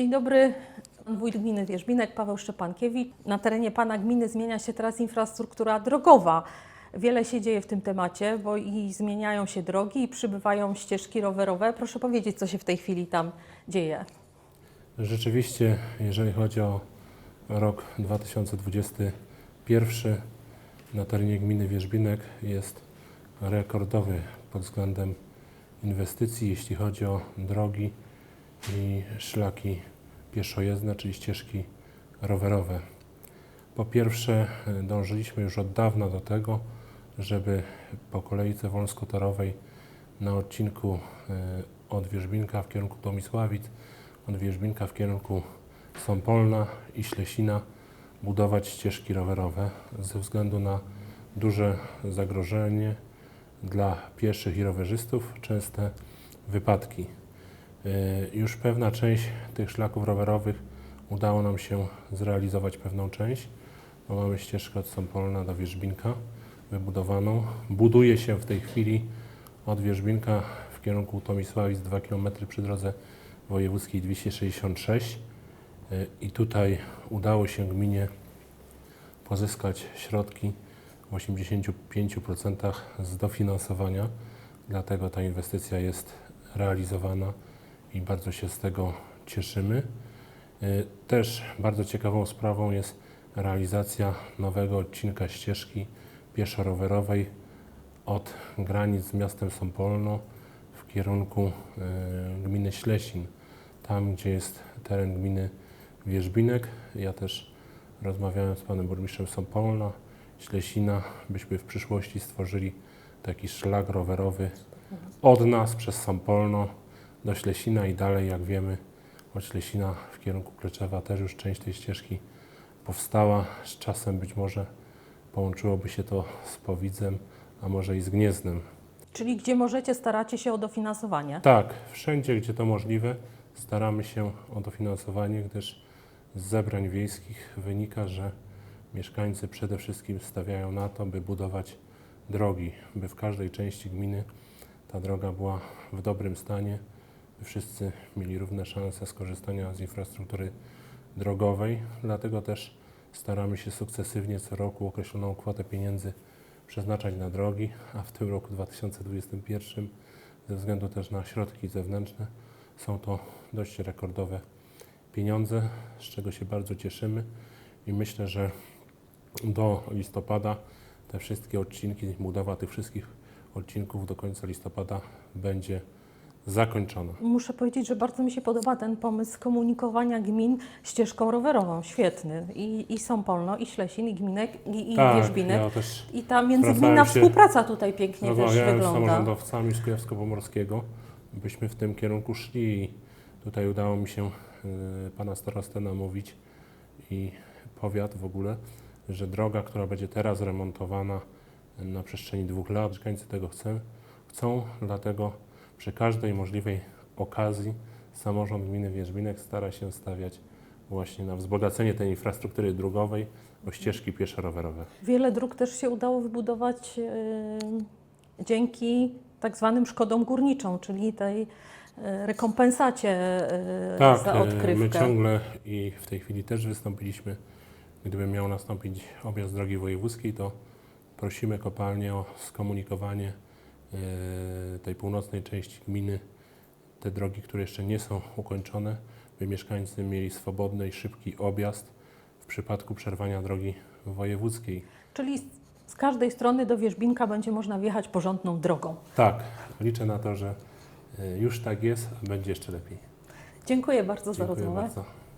Dzień dobry, wójt gminy Wierzbinek, Paweł Szczepankiewicz. Na terenie Pana gminy zmienia się teraz infrastruktura drogowa. Wiele się dzieje w tym temacie, bo i zmieniają się drogi, i przybywają ścieżki rowerowe. Proszę powiedzieć, co się w tej chwili tam dzieje. Rzeczywiście, jeżeli chodzi o rok 2021, na terenie gminy Wierzbinek jest rekordowy pod względem inwestycji, jeśli chodzi o drogi i szlaki pieszojezdne, czyli ścieżki rowerowe. Po pierwsze, e, dążyliśmy już od dawna do tego, żeby po kolejce wąskotorowej na odcinku e, od Wierzbinka w kierunku Tomisławic, od Wierzbinka w kierunku Sąpolna i Ślesina budować ścieżki rowerowe ze względu na duże zagrożenie dla pieszych i rowerzystów, częste wypadki. E, Już pewna część tych szlaków rowerowych udało nam się zrealizować pewną część, mamy ścieżkę od Sąpolna do Wierzbinka wybudowaną. Buduje się w tej chwili od Wierzbinka w kierunku Tomisławic 2 km przy drodze wojewódzkiej 266 E, i tutaj udało się gminie pozyskać środki w 85% z dofinansowania, dlatego ta inwestycja jest realizowana i bardzo się z tego cieszymy. E, Też bardzo ciekawą sprawą jest realizacja nowego odcinka ścieżki pieszo-rowerowej od granic z miastem Sąpolno w kierunku e, gminy Ślesin, tam gdzie jest teren gminy Wierzbinek. Ja też rozmawiałem z panem burmistrzem Sąpolna, Ślesina, byśmy w przyszłości stworzyli taki szlak rowerowy od nas przez Sąpolno do Ślesina i dalej, jak wiemy, od Ślesina w kierunku Kleczewa też już część tej ścieżki powstała. Z czasem być może połączyłoby się to z Powidzem, a może i z Gniezdnem. Czyli gdzie możecie, staracie się o dofinansowanie. Tak, wszędzie, gdzie to możliwe, staramy się o dofinansowanie, gdyż z zebrań wiejskich wynika, że mieszkańcy przede wszystkim stawiają na to, by budować drogi, by w każdej części gminy ta droga była w dobrym stanie, wszyscy mieli równe szanse skorzystania z infrastruktury drogowej. Dlatego też staramy się sukcesywnie co roku określoną kwotę pieniędzy przeznaczać na drogi, a w tym roku 2021 ze względu też na środki zewnętrzne są to dość rekordowe pieniądze, z czego się bardzo cieszymy i myślę, że do listopada te wszystkie odcinki, budowa tych wszystkich odcinków do końca listopada będzie zakończona. Muszę powiedzieć, że bardzo mi się podoba ten pomysł komunikowania gmin ścieżką rowerową. Świetny. I, i Sąpolno, i Ślesin, i Gminek, i, i Wierzbinek. Tak, ja też I ta międzygminna współpraca tutaj pięknie też Rozmawiałem z wygląda. samorządowcami z Kujawsko-Pomorskiego, byśmy w tym kierunku szli i tutaj udało mi się y, pana starostę namówić i powiat w ogóle, że droga, która będzie teraz remontowana na przestrzeni dwóch lat, mieszkańcy tego chcą, chcą, dlatego przy każdej możliwej okazji samorząd gminy Wierzbinek stara się stawiać właśnie na wzbogacenie tej infrastruktury drogowej o ścieżki pieszo-rowerowe. Wiele dróg też się udało wybudować e, dzięki tak zwanym szkodom górniczą, czyli tej e, rekompensacie e, Tak, za e, odkrywkę. my ciągle i w tej chwili też wystąpiliśmy, gdyby miał nastąpić objazd drogi wojewódzkiej, to prosimy kopalnię o skomunikowanie tej północnej części gminy, te drogi, które jeszcze nie są ukończone, by mieszkańcy mieli swobodny i szybki objazd w przypadku przerwania drogi wojewódzkiej. Czyli z- każdej strony do Wierzbinka będzie można wjechać porządną drogą. Tak, liczę na to, że e, już tak jest, a będzie jeszcze lepiej. Dziękuję bardzo za Dziękuję rozmowę. bardzo.